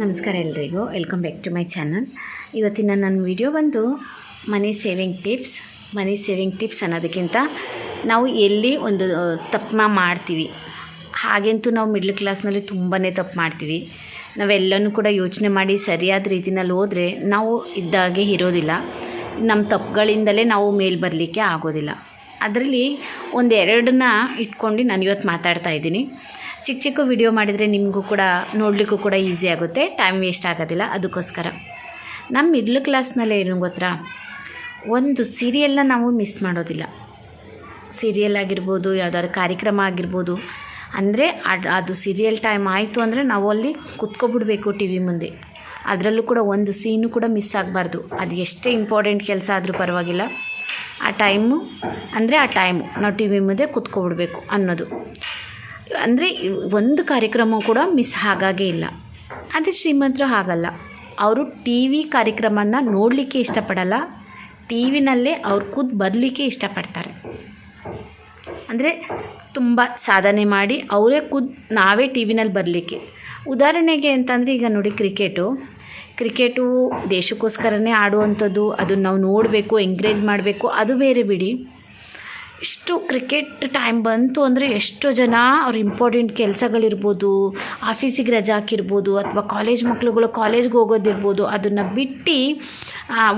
ನಮಸ್ಕಾರ ಎಲ್ರಿಗೂ. Welcome back to my channel ಇವತ್ತಿನ ನನ್ನ ವಿಡಿಯೋ ಬಂದು money saving tips money saving tips ಅನ್ನೋದಕ್ಕಿಂತ ನಾವು ಎಲ್ಲಿ ಒಂದು ತಪ್ಪು ಮಾಡ್ತೀವಿ. ಹಾಗೆಂತೂ ನಾವು ಮಿಡ್ಲ್ ಕ್ಲಾಸ್ನಲ್ಲಿ ತುಂಬಾ ತಪ್ಪು ಮಾಡ್ತೀವಿ. ನಾವೆಲ್ಲನೂ ಕೂಡ ಯೋಚನೆ ಮಾಡಿ ಸರಿಯಾದ ರೀತಿನಲ್ಲಿ ಹೋದರೆ ನಾವು ಇದ್ದಾಗೆ ಇರೋದಿಲ್ಲ. ನಮ್ಮ ತಪ್ಪುಗಳಿಂದಲೇ ನಾವು ಮೇಲೆ ಬರಲಿಕ್ಕೆ ಆಗೋದಿಲ್ಲ. ಅದರಲ್ಲಿ ಒಂದೆರಡನ್ನ ಇಟ್ಕೊಂಡು ನಾನು ಇವತ್ತು ಮಾತಾಡ್ತಾ ಇದ್ದೀನಿ. ಚಿಕ್ಕ ಚಿಕ್ಕ ವಿಡಿಯೋ ಮಾಡಿದರೆ ನಿಮಗೂ ಕೂಡ ನೋಡಲಿಕ್ಕೂ ಕೂಡ ಈಸಿ ಆಗುತ್ತೆ. ಟೈಮ್ ವೇಸ್ಟ್ ಆಗೋದಿಲ್ಲ. ಅದಕ್ಕೋಸ್ಕರ. ನಮ್ಮ ಮಿಡ್ಲ್ ಕ್ಲಾಸ್ನಲ್ಲಿ ಏನು ಗೊತ್ತಾ? ಒಂದು ಸೀರಿಯಲ್ನ ನಾವು ಮಿಸ್ ಮಾಡೋದಿಲ್ಲ. ಸೀರಿಯಲ್ ಆಗಿರ್ಬೋದು, ಯಾವುದಾದ್ರು ಕಾರ್ಯಕ್ರಮ ಆಗಿರ್ಬೋದು. ಅಂದರೆ ಅದು ಸೀರಿಯಲ್ ಟೈಮ್ ಆಯಿತು ಅಂದರೆ ನಾವು ಅಲ್ಲಿ ಕುತ್ಕೊಬಿಡ್ಬೇಕು ಟಿ ವಿ ಮುಂದೆ. ಅದರಲ್ಲೂ ಕೂಡ ಒಂದು ಸೀನು ಕೂಡ ಮಿಸ್ ಆಗಬಾರ್ದು. ಅದು ಎಷ್ಟೇ ಇಂಪಾರ್ಟೆಂಟ್ ಕೆಲಸ ಆದರೂ ಪರವಾಗಿಲ್ಲ. ಆ ಟೈಮು ಅಂದರೆ ಆ ಟೈಮು ನಾವು ಟಿ ವಿ ಮುಂದೆ ಕುತ್ಕೊಬಿಡ್ಬೇಕು ಅನ್ನೋದು. ಅಂದರೆ ಒಂದು ಕಾರ್ಯಕ್ರಮ ಕೂಡ ಮಿಸ್ ಆಗಾಗೇ ಇಲ್ಲ. ಅದೇ ಶ್ರೀಮಂತರು ಹಾಗಲ್ಲ. ಅವರು ಟಿ ವಿ ಕಾರ್ಯಕ್ರಮನ ನೋಡಲಿಕ್ಕೆ ಇಷ್ಟಪಡಲ್ಲ. ಟಿ ವಿನಲ್ಲೇ ಅವ್ರು ಕೂತ್ ಬರಲಿಕ್ಕೆ ಇಷ್ಟಪಡ್ತಾರೆ. ಅಂದರೆ ತುಂಬ ಸಾಧನೆ ಮಾಡಿ ಅವರೇ ಖುದ್ ನಾವೇ ಟಿ ವಿನಲ್ಲಿ ಬರಲಿಕ್ಕೆ. ಉದಾಹರಣೆಗೆ ಅಂತಂದರೆ ಈಗ ನೋಡಿ ಕ್ರಿಕೆಟು. ಕ್ರಿಕೆಟು ದೇಶಕ್ಕೋಸ್ಕರನೇ ಆಡುವಂಥದ್ದು, ಅದನ್ನು ನಾವು ನೋಡಬೇಕು ಎಂಕರೇಜ್ ಮಾಡಬೇಕು, ಅದು ಬೇರೆ ಬಿಡಿ. ಇಷ್ಟು ಕ್ರಿಕೆಟ್ ಟೈಮ್ ಬಂತು ಅಂದರೆ ಎಷ್ಟೋ ಜನ ಅವ್ರ ಇಂಪಾರ್ಟೆಂಟ್ ಕೆಲಸಗಳಿರ್ಬೋದು ಆಫೀಸಿಗೆ ರಜೆ ಹಾಕಿರ್ಬೋದು, ಅಥವಾ ಕಾಲೇಜ್ ಮಕ್ಳುಗಳು ಕಾಲೇಜ್ಗೆ ಹೋಗೋದಿರ್ಬೋದು, ಅದನ್ನು ಬಿಟ್ಟು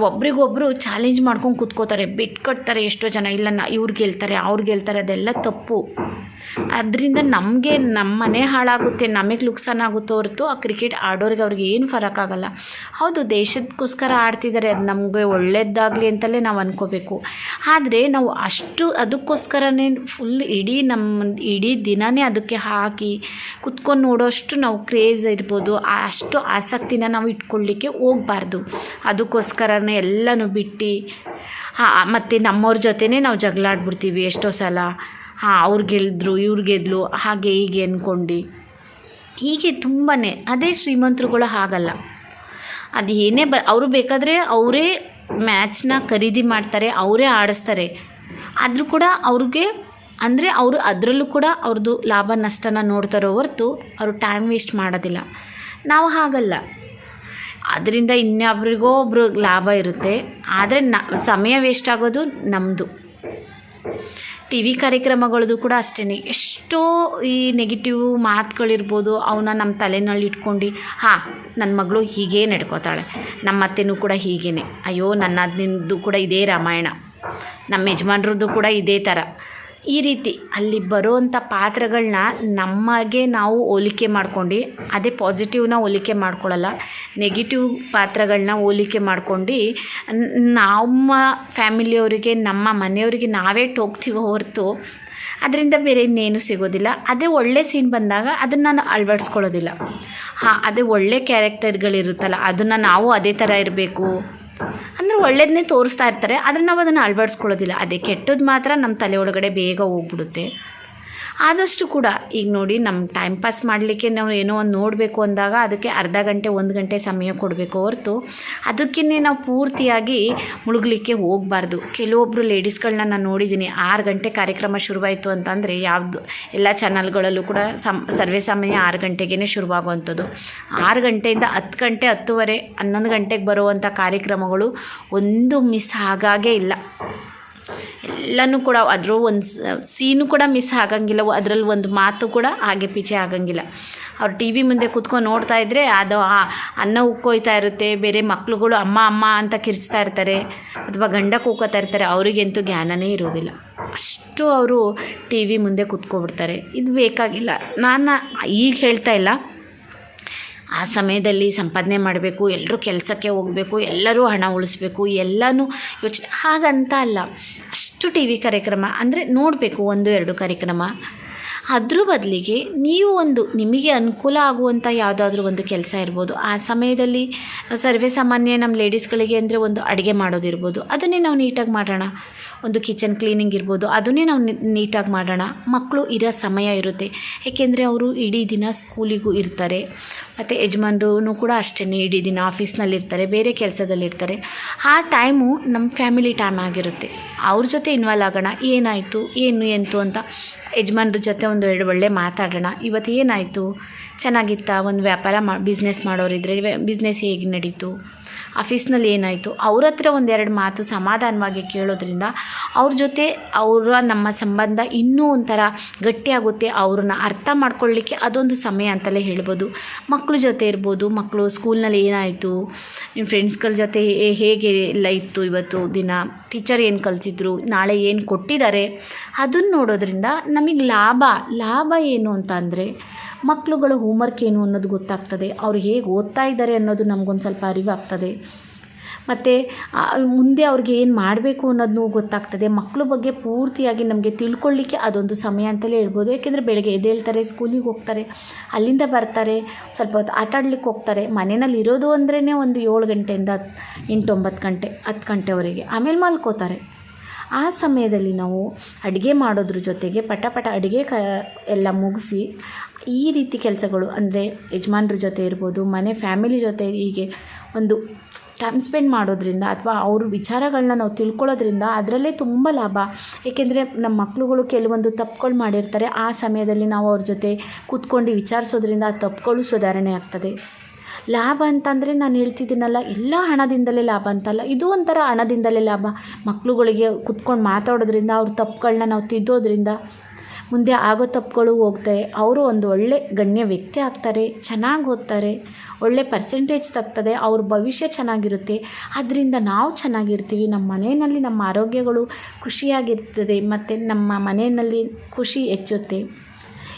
ಒಬ್ರಿಗೊಬ್ಬರು ಚಾಲೆಂಜ್ ಮಾಡ್ಕೊಂಡು ಕೂತ್ಕೋತಾರೆ. ಬಿಟ್ಕೊಡ್ತಾರೆ ಎಷ್ಟೋ ಜನ. ಇಲ್ಲ, ನಾ, ಇವ್ರು ಗೆಲ್ತಾರೆ, ಅವ್ರು ಗೆಲ್ತಾರೆ, ಅದೆಲ್ಲ ತಪ್ಪು. ಅದರಿಂದ ನಮಗೆ ನಮ್ಮ ಮನೆ ಹಾಳಾಗುತ್ತೆ, ನಮಗೆ ಲುಕ್ಸಾನ್ ಆಗುತ್ತೋ ಹೊರತು ಆ ಕ್ರಿಕೆಟ್ ಆಡೋರಿಗೆ ಅವ್ರಿಗೆ ಏನು ಫರಕ್ ಆಗಲ್ಲ. ಹೌದು ದೇಶಕ್ಕೋಸ್ಕರ ಆಡ್ತಿದ್ದಾರೆ ಅದು ನಮಗೆ ಒಳ್ಳೇದಾಗಲಿ ಅಂತಲೇ ನಾವು ಅನ್ಕೋಬೇಕು. ಆದರೆ ನಾವು ಅಷ್ಟು ಅದಕ್ಕೋಸ್ಕರನೇ ಫುಲ್ ಇಡೀ ನಮ್ಮ ಇಡೀ ದಿನವೇ ಅದಕ್ಕೆ ಹಾಕಿ ಕುತ್ಕೊಂಡು ನೋಡೋಷ್ಟು ನಾವು ಕ್ರೇಜ್ ಇರ್ಬೋದು. ಅಷ್ಟು ಆಸಕ್ತಿನ ನಾವು ಇಟ್ಕೊಳ್ಳಿಕ್ಕೆ ಹೋಗಬಾರ್ದು. ಅದಕ್ಕೋಸ್ಕರನೇ ಎಲ್ಲನೂ ಬಿಟ್ಟು, ಹಾಂ, ಮತ್ತು ನಮ್ಮವ್ರ ಜೊತೆನೇ ನಾವು ಜಗಳಾಡ್ಬಿಡ್ತೀವಿ ಎಷ್ಟೋ ಸಲ. ಹಾಂ, ಅವ್ರು ಗೆದ್ದರು ಇವ್ರು ಗೆದ್ಲು, ಹಾಗೆ ಹೀಗೆ ಅಂದ್ಕೊಂಡು ಹೀಗೆ ತುಂಬಾ ಅದೇ ಶ್ರೀಮಂತರುಗಳು ಹಾಗಲ್ಲ. ಅದು ಏನೇ ಬ, ಅವರು ಬೇಕಾದರೆ ಅವರೇ ಮ್ಯಾಚ್ನ ಖರೀದಿ ಮಾಡ್ತಾರೆ, ಅವರೇ ಆಡಿಸ್ತಾರೆ. ಆದರೂ ಕೂಡ ಅವ್ರಿಗೆ ಅಂದರೆ ಅವರು ಅದರಲ್ಲೂ ಕೂಡ ಅವ್ರದ್ದು ಲಾಭ ನಷ್ಟನ ನೋಡ್ತಾರೋ ಹೊರ್ತು ಅವರು ಟೈಮ್ ವೇಸ್ಟ್ ಮಾಡೋದಿಲ್ಲ. ನಾವು ಹಾಗಲ್ಲ. ಅದರಿಂದ ಇನ್ಯಾಬ್ರಿಗೋ ಒಬ್ರು ಲಾಭ ಇರುತ್ತೆ. ಆದರೆ ನ, ಸಮಯ ವೇಸ್ಟ್ ಆಗೋದು ನಮ್ಮದು ಟಿ ವಿ ಕಾರ್ಯಕ್ರಮಗಳದ್ದು ಕೂಡ ಅಷ್ಟೇ ಎಷ್ಟೋ ಈ ನೆಗೆಟಿವ್ ಮಾತುಗಳಿರ್ಬೋದು ಅವನ್ನ ನಮ್ಮ ತಲೆನಲ್ಲಿ ಇಟ್ಕೊಂಡು, ಹಾಂ ನನ್ನ ಮಗಳು ಹೀಗೇ ನಡ್ಕೋತಾಳೆ. ನಮ್ಮ ಅತ್ತೆನೂ ಕೂಡ ಹೀಗೇ ಅಯ್ಯೋ ನನ್ನ ಅದ್ನಿಂದು ಕೂಡ ಇದೇ ರಾಮಾಯಣ. ನಮ್ಮ ಯಜಮಾನ್ರದ್ದು ಕೂಡ ಇದೇ ಥರ ಈ ರೀತಿ ಅಲ್ಲಿ ಬರೋವಂಥ ಪಾತ್ರಗಳನ್ನ ನಮಗೆ ನಾವು ಹೋಲಿಕೆ ಮಾಡ್ಕೊಂಡು, ಅದೇ ಪಾಸಿಟಿವ್ನ ಹೋಲಿಕೆ ಮಾಡ್ಕೊಳ್ಳಲ್ಲ ನೆಗೆಟಿವ್ ಪಾತ್ರಗಳನ್ನ ಹೋಲಿಕೆ ಮಾಡ್ಕೊಂಡು, ನಮ್ಮ ಫ್ಯಾಮಿಲಿಯವರಿಗೆ ನಮ್ಮ ಮನೆಯವರಿಗೆ ನಾವೇ ಟೋಗ್ತೀವೋ ಹೊರತು, ಅದರಿಂದ ಬೇರೆ ಇನ್ನೇನು ಸಿಗೋದಿಲ್ಲ. ಅದೇ ಒಳ್ಳೆ ಸೀನ್ ಬಂದಾಗ ಅದನ್ನು ನಾನು ಅಳವಡಿಸ್ಕೊಳ್ಳೋದಿಲ್ಲ. ಹಾಂ, ಅದೇ ಒಳ್ಳೆ ಕ್ಯಾರೆಕ್ಟರ್ಗಳಿರುತ್ತಲ್ಲ ಅದನ್ನು ನಾವು ಅದೇ ಥರ ಇರಬೇಕು. ಅಂದರೆ ಒಳ್ಳೇದನ್ನೇ ತೋರಿಸ್ತಾ ಇರ್ತಾರೆ, ಆದರೆ ನಾವು ಅದನ್ನು ಅಳವಡಿಸ್ಕೊಳ್ಳೋದಿಲ್ಲ. ಅದೇ ಕೆಟ್ಟದ್ದು ಮಾತ್ರ ನಮ್ಮ ತಲೆ ಒಳಗಡೆ ಬೇಗ ಹೋಗ್ಬಿಡುತ್ತೆ. ಆದಷ್ಟು ಕೂಡ ಈಗ ನೋಡಿ ನಮ್ಮ ಟೈಮ್ ಪಾಸ್ ಮಾಡಲಿಕ್ಕೆ ನಾವು ಏನೋ ಒಂದು ನೋಡಬೇಕು ಅಂದಾಗ ಅದಕ್ಕೆ ಅರ್ಧ ಗಂಟೆ, ಒಂದು ಗಂಟೆ ಸಮಯ ಕೊಡಬೇಕು ಹೊರತು ಅದಕ್ಕೇ ನಾವು ಪೂರ್ತಿಯಾಗಿ ಮುಳುಗಲಿಕ್ಕೆ ಹೋಗಬಾರ್ದು. ಕೆಲವೊಬ್ಬರು ಲೇಡೀಸ್ಗಳನ್ನ ನಾನು ನೋಡಿದ್ದೀನಿ ಆರು ಗಂಟೆ ಕಾರ್ಯಕ್ರಮ ಶುರುವಾಯಿತು ಅಂತಂದರೆ ಯಾವುದು, ಎಲ್ಲ ಚಾನಲ್ಗಳಲ್ಲೂ ಕೂಡ ಸಮ್ ಸರ್ವೇ ಸಾಮಾನ್ಯ ಆರು ಗಂಟೆಗೇ ಶುರುವಾಗುವಂಥದ್ದು. ಆರು ಗಂಟೆಯಿಂದ ಹತ್ತು ಗಂಟೆ, ಹತ್ತುವರೆ, ಹನ್ನೊಂದು ಗಂಟೆಗೆ ಬರುವಂಥ ಕಾರ್ಯಕ್ರಮಗಳು ಒಂದು ಮಿಸ್ ಆಗಾಗೇ ಇಲ್ಲ. ಎಲ್ಲನೂ ಕೂಡ ಅದರ ಒಂದು ಸೀನು ಕೂಡ ಮಿಸ್ ಆಗಂಗಿಲ್ಲ. ಅದರಲ್ಲಿ ಒಂದು ಮಾತು ಕೂಡ ಹಾಗೆ ಪೀಚೆ ಆಗಂಗಿಲ್ಲ. ಅವ್ರು ಟಿ ವಿ ಮುಂದೆ ಕೂತ್ಕೊಂಡು ನೋಡ್ತಾ ಇದ್ದರೆ ಅದು ಅನ್ನ ಉಕ್ಕೋಯ್ತಾ ಇರುತ್ತೆ, ಬೇರೆ ಮಕ್ಳುಗಳು ಅಮ್ಮ ಅಮ್ಮ ಅಂತ ಕಿರ್ಚ್ತಾ ಇರ್ತಾರೆ ಅಥವಾ ಗಂಡ ಕೂಕೋತಾ ಇರ್ತಾರೆ, ಅವರಿಗಂತೂ ಜ್ಞಾನನೇ ಇರೋದಿಲ್ಲ. ಅಷ್ಟು ಅವರು ಟಿ ವಿ ಮುಂದೆ ಕೂತ್ಕೊಬಿಡ್ತಾರೆ. ಇದು ಬೇಕಾಗಿಲ್ಲ. ನಾನು ಈಗ ಹೇಳ್ತಾ ಇಲ್ಲ. ಆ ಸಮಯದಲ್ಲಿ ಸಂಪಾದನೆ ಮಾಡಬೇಕು ಎಲ್ಲರೂ ಕೆಲಸಕ್ಕೆ ಹೋಗಬೇಕು, ಎಲ್ಲರೂ ಹಣ ಉಳಿಸ್ಬೇಕು, ಎಲ್ಲನೂ ಯೋಚನೆ. ಹಾಗಂತ ಅಲ್ಲ. ಅಷ್ಟು ಟಿ ವಿ ಕಾರ್ಯಕ್ರಮ ಅಂದರೆ ನೋಡಬೇಕು, ಒಂದು, ಎರಡು ಕಾರ್ಯಕ್ರಮ. ಅದ್ರ ಬದಲಿಗೆ ನೀವು ಒಂದು ನಿಮಗೆ ಅನುಕೂಲ ಆಗುವಂಥ ಯಾವುದಾದ್ರೂ ಒಂದು ಕೆಲಸ ಇರ್ಬೋದು. ಆ ಸಮಯದಲ್ಲಿ ಸರ್ವೇ ಸಾಮಾನ್ಯ ನಮ್ಮ ಲೇಡೀಸ್ಗಳಿಗೆ ಅಂದರೆ ಒಂದು ಅಡುಗೆ ಮಾಡೋದಿರ್ಬೋದು. ಅದನ್ನೇ ನಾವು ನೀಟಾಗಿ ಮಾಡೋಣ. ಒಂದು ಕಿಚನ್ ಕ್ಲೀನಿಂಗ್ ಇರ್ಬೋದು. ಅದನ್ನೇ ನಾವು ನೀಟಾಗಿ ಮಾಡೋಣ. ಮಕ್ಕಳು ಇರೋ ಸಮಯ ಇರುತ್ತೆ. ಏಕೆಂದರೆ ಅವರು ಇಡೀ ದಿನ ಸ್ಕೂಲಿಗೂ ಇರ್ತಾರೆ. ಮತ್ತು ಯಜಮಾನ್ರೂ ಕೂಡ ಅಷ್ಟೇ ಇಡೀ ದಿನ ಆಫೀಸ್ನಲ್ಲಿರ್ತಾರೆ. ಬೇರೆ ಕೆಲಸದಲ್ಲಿರ್ತಾರೆ. ಆ ಟೈಮು ನಮ್ಮ ಫ್ಯಾಮಿಲಿ ಟೈಮ್ ಆಗಿರುತ್ತೆ. ಅವ್ರ ಜೊತೆ ಇನ್ವಾಲ್ವ್ ಆಗೋಣ. ಏನಾಯಿತು? ಏನು ಎಂತು ಅಂತ ಯಜಮಾನ್ರ ಜೊತೆ ಒಂದು ಎರಡು ಒಳ್ಳೆ ಮಾತಾಡೋಣ. ಇವತ್ತು ಏನಾಯಿತು? ಚೆನ್ನಾಗಿತ್ತಾ? ಒಂದು ವ್ಯಾಪಾರ ಮಾ ಬಿಸ್ನೆಸ್ ಮಾಡೋರಿದ್ರೆ ಬಿಸ್ನೆಸ್ ಹೇಗೆ ನಡೀತು? ಆಫೀಸ್ನಲ್ಲಿ ಏನಾಯಿತು? ಅವ್ರ ಹತ್ರ ಒಂದೆರಡು ಮಾತು ಸಮಾಧಾನವಾಗಿ ಕೇಳೋದ್ರಿಂದ ಅವ್ರ ಜೊತೆ ಅವರ ನಮ್ಮ ಸಂಬಂಧ ಇನ್ನೂ ಒಂಥರ ಗಟ್ಟಿಯಾಗುತ್ತೆ. ಅವ್ರನ್ನ ಅರ್ಥ ಮಾಡ್ಕೊಳ್ಳಿಕ್ಕೆ ಅದೊಂದು ಸಮಯ ಅಂತಲೇ ಹೇಳ್ಬೋದು. ಮಕ್ಕಳ ಜೊತೆ ಇರ್ಬೋದು. ಮಕ್ಕಳು ಸ್ಕೂಲ್ನಲ್ಲಿ ಏನಾಯಿತು? ನಿಮ್ಮ ಫ್ರೆಂಡ್ಸ್ಗಳ ಜೊತೆ ಹೇಗೆ ಎಲ್ಲ ಇತ್ತು ಇವತ್ತು ದಿನ? ಟೀಚರ್ ಏನು ಕಲಿಸಿದ್ರು? ನಾಳೆ ಏನು ಕೊಟ್ಟಿದ್ದಾರೆ? ಅದನ್ನು ನೋಡೋದ್ರಿಂದ ನಮಗೆ ಲಾಭ. ಲಾಭ ಏನು ಅಂತ ಅಂದರೆ ಮಕ್ಕಳುಗಳ ಹೋಮ್ವರ್ಕ್ ಏನು ಅನ್ನೋದು ಗೊತ್ತಾಗ್ತದೆ. ಅವ್ರು ಹೇಗೆ ಓದ್ತಾ ಇದ್ದಾರೆ ಅನ್ನೋದು ನಮಗೊಂದು ಸ್ವಲ್ಪ ಅರಿವಾಗ್ತದೆ. ಮತ್ತು ಮುಂದೆ ಅವ್ರಿಗೆ ಏನು ಮಾಡಬೇಕು ಅನ್ನೋದನ್ನು ಗೊತ್ತಾಗ್ತದೆ. ಮಕ್ಕಳ ಬಗ್ಗೆ ಪೂರ್ತಿಯಾಗಿ ನಮಗೆ ತಿಳ್ಕೊಳ್ಳಿಕ್ಕೆ ಅದೊಂದು ಸಮಯ ಅಂತಲೇ ಹೇಳ್ಬೋದು. ಯಾಕೆಂದರೆ ಬೆಳಗ್ಗೆ ಎದ್ದೇಳ್ತಾರೆ ಸ್ಕೂಲಿಗೆ ಹೋಗ್ತಾರೆ, ಅಲ್ಲಿಂದ ಬರ್ತಾರೆ, ಸ್ವಲ್ಪ ಹೊತ್ತು ಆಟ ಆಡ್ಲಿಕ್ಕೆ ಹೋಗ್ತಾರೆ. ಮನೆಯಲ್ಲಿ ಇರೋದು ಅಂದ್ರೇ ಒಂದು ಏಳು ಗಂಟೆಯಿಂದ ಎಂಟು, ಒಂಬತ್ತು ಗಂಟೆ, ಹತ್ತು ಗಂಟೆವರೆಗೆ. ಆಮೇಲೆ ಮಲ್ಕೋತಾರೆ. ಆ ಸಮಯದಲ್ಲಿ ನಾವು ಅಡುಗೆ ಮಾಡೋದ್ರ ಜೊತೆಗೆ ಪಟ ಪಟ ಅಡುಗೆ ಕ ಎಲ್ಲ ಮುಗಿಸಿ ಈ ರೀತಿ ಕೆಲಸಗಳು ಅಂದರೆ ಯಜಮಾನ್ರ ಜೊತೆ ಇರ್ಬೋದು, ಮನೆ ಫ್ಯಾಮಿಲಿ ಜೊತೆ ಹೀಗೆ ಒಂದು ಟೈಮ್ ಸ್ಪೆಂಡ್ ಮಾಡೋದ್ರಿಂದ ಅಥವಾ ಅವ್ರ ವಿಚಾರಗಳನ್ನ ನಾವು ತಿಳ್ಕೊಳ್ಳೋದ್ರಿಂದ ಅದರಲ್ಲೇ ತುಂಬ ಲಾಭ. ಏಕೆಂದರೆ ನಮ್ಮ ಮಕ್ಕಳುಗಳು ಕೆಲವೊಂದು ತಪ್ಪುಗಳು ಮಾಡಿರ್ತಾರೆ, ಆ ಸಮಯದಲ್ಲಿ ನಾವು ಅವ್ರ ಜೊತೆ ಕೂತ್ಕೊಂಡು ವಿಚಾರಿಸೋದ್ರಿಂದ ಆ ತಪ್ಪುಗಳು ಸುಧಾರಣೆ ಆಗ್ತದೆ. ಲಾಭ ಅಂತಂದರೆ ನಾನು ಹೇಳ್ತಿದ್ದೀನಲ್ಲ, ಎಲ್ಲ ಹಣದಿಂದಲೇ ಲಾಭ ಅಂತಲ್ಲ, ಇದು ಒಂಥರ ಹಣದಿಂದಲೇ ಲಾಭ. ಮಕ್ಳುಗಳಿಗೆ ಕುತ್ಕೊಂಡು ಮಾತಾಡೋದ್ರಿಂದ, ಅವ್ರ ತಪ್ಪುಗಳನ್ನ ನಾವು ತಿದ್ದೋದ್ರಿಂದ, ಮುಂದೆ ಆಗೋ ತಪ್ಪುಗಳು ಹೋಗ್ತವೆ. ಅವರು ಒಂದು ಒಳ್ಳೆ ಗಣ್ಯ ವ್ಯಕ್ತಿ ಆಗ್ತಾರೆ, ಚೆನ್ನಾಗಿ ಓದ್ತಾರೆ, ಒಳ್ಳೆ ಪರ್ಸೆಂಟೇಜ್ ತಗ್ತದೆ, ಅವ್ರ ಭವಿಷ್ಯ ಚೆನ್ನಾಗಿರುತ್ತೆ. ಅದರಿಂದ ನಾವು ಚೆನ್ನಾಗಿರ್ತೀವಿ. ನಮ್ಮ ಮನೆಯಲ್ಲಿ ನಮ್ಮ ಆರೋಗ್ಯಗಳು ಖುಷಿಯಾಗಿರ್ತದೆ, ಮತ್ತು ನಮ್ಮ ಮನೆಯಲ್ಲಿ ಖುಷಿ ಹೆಚ್ಚುತ್ತೆ.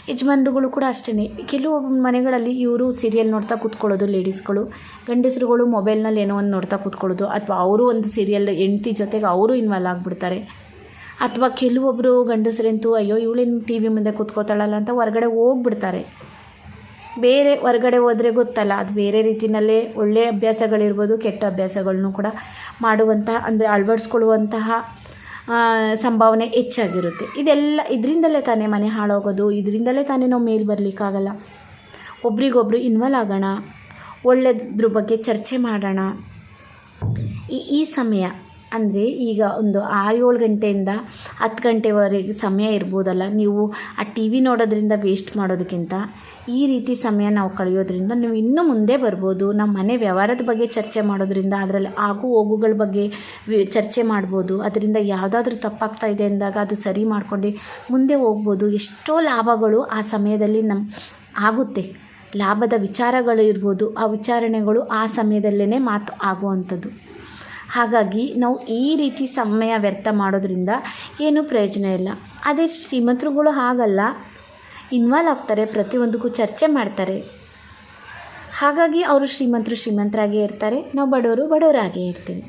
ಯಜಮಾನ್ರುಗಳು ಕೂಡ ಅಷ್ಟೇ ಕೆಲವೊಬ್ಬ ಮನೆಗಳಲ್ಲಿ ಇವರು ಸೀರಿಯಲ್ ನೋಡ್ತಾ ಕೂತ್ಕೊಳ್ಳೋದು ಲೇಡೀಸ್ಗಳು ಗಂಡಸರುಗಳು ಮೊಬೈಲ್ನಲ್ಲಿ ಏನೋ ಒಂದು ನೋಡ್ತಾ ಕೂತ್ಕೊಳ್ಳೋದು. ಅಥವಾ ಅವರು ಒಂದು ಸೀರಿಯಲ್ ಹೆಂಡತಿ ಜೊತೆಗೆ ಅವರು ಇನ್ವಾಲ್ವ್ ಆಗಿಬಿಡ್ತಾರೆ. ಅಥವಾ ಕೆಲವೊಬ್ಬರು ಗಂಡಸರಂತೂ, ಅಯ್ಯೋ, ಇವಳೇನು ಟಿ ವಿ ಮುಂದೆ ಕೂತ್ಕೋತಾಳಲ್ಲ ಅಂತ ಹೊರಗಡೆ ಹೋಗ್ಬಿಡ್ತಾರೆ. ಬೇರೆ ಹೊರಗಡೆ ಹೋದರೆ ಗೊತ್ತಲ್ಲ. ಅದು ಬೇರೆ ರೀತಿಯಲ್ಲೇ ಒಳ್ಳೆಯ ಅಭ್ಯಾಸಗಳಿರ್ಬೋದು, ಕೆಟ್ಟ ಅಭ್ಯಾಸಗಳನ್ನೂ ಕೂಡ ಮಾಡುವಂತಹ, ಅಂದರೆ ಅಳವಡಿಸ್ಕೊಳ್ಳುವಂತಹ ಸಂಭಾವನೆ ಹೆಚ್ಚಾಗಿರುತ್ತೆ. ಇದೆಲ್ಲ ಇದರಿಂದಲೇ ತಾನೇ ಮನೆ ಹಾಳಾಗೋದು, ಇದರಿಂದಲೇ ತಾನೇ ನಾವು ಮೇಲೆ ಬರಲಿಕ್ಕಾಗಲ್ಲ. ಒಬ್ರಿಗೊಬ್ರು ಇನ್ವಾಲ್ವ್ ಆಗೋಣ ಒಳ್ಳೆಯದ್ರ ಬಗ್ಗೆ ಚರ್ಚೆ ಮಾಡೋಣ. ಈ ಈ ಸಮಯ ಅಂದರೆ ಈಗ ಒಂದು ಆರು ಏಳು ಗಂಟೆಯಿಂದ ಹತ್ತು ಗಂಟೆವರೆಗೆ ಸಮಯ ಇರ್ಬೋದಲ್ಲ. ನೀವು ಆ ಟಿ ವಿ ನೋಡೋದ್ರಿಂದ ವೇಸ್ಟ್ ಮಾಡೋದಕ್ಕಿಂತ ಈ ರೀತಿ ಸಮಯ ನಾವು ಕಳೆಯೋದ್ರಿಂದ ನೀವು ಇನ್ನೂ ಮುಂದೆ ಬರ್ಬೋದು. ನಮ್ಮ ಮನೆ ವ್ಯವಹಾರದ ಬಗ್ಗೆ ಚರ್ಚೆ ಮಾಡೋದ್ರಿಂದ ಅದರಲ್ಲಿ ಆಗು ಹೋಗುಗಳ ಬಗ್ಗೆ ಚರ್ಚೆ ಮಾಡ್ಬೋದು. ಅದರಿಂದ ಯಾವುದಾದ್ರೂ ತಪ್ಪಾಗ್ತಾ ಇದೆ ಅಂದಾಗ ಅದು ಸರಿ ಮಾಡ್ಕೊಂಡು ಮುಂದೆ ಹೋಗ್ಬೋದು. ಎಷ್ಟೋ ಲಾಭಗಳು ಆ ಸಮಯದಲ್ಲಿ ನಮ್ಮ ಆಗುತ್ತೆ. ಲಾಭದ ವಿಚಾರಗಳು ಇರ್ಬೋದು. ಆ ವಿಚಾರಣೆಗಳು ಆ ಸಮಯದಲ್ಲೇ ಮಾತು ಆಗುವಂಥದ್ದು. ಹಾಗಾಗಿ ನಾವು ಈ ರೀತಿ ಸಮಯ ವ್ಯರ್ಥ ಮಾಡೋದ್ರಿಂದ ಏನೂ ಪ್ರಯೋಜನ ಇಲ್ಲ. ಅದೇ ಶ್ರೀಮಂತರುಗಳು ಹಾಗಲ್ಲ. ಇನ್ವಾಲ್ವ್ ಆಗ್ತಾರೆ, ಪ್ರತಿಯೊಂದಕ್ಕೂ ಚರ್ಚೆ ಮಾಡ್ತಾರೆ. ಹಾಗಾಗಿ ಅವರು ಶ್ರೀಮಂತರು ಶ್ರೀಮಂತರಾಗೇ ಇರ್ತಾರೆ. ನಾವು ಬಡವರು ಬಡವರಾಗೇ ಇರ್ತೀವಿ.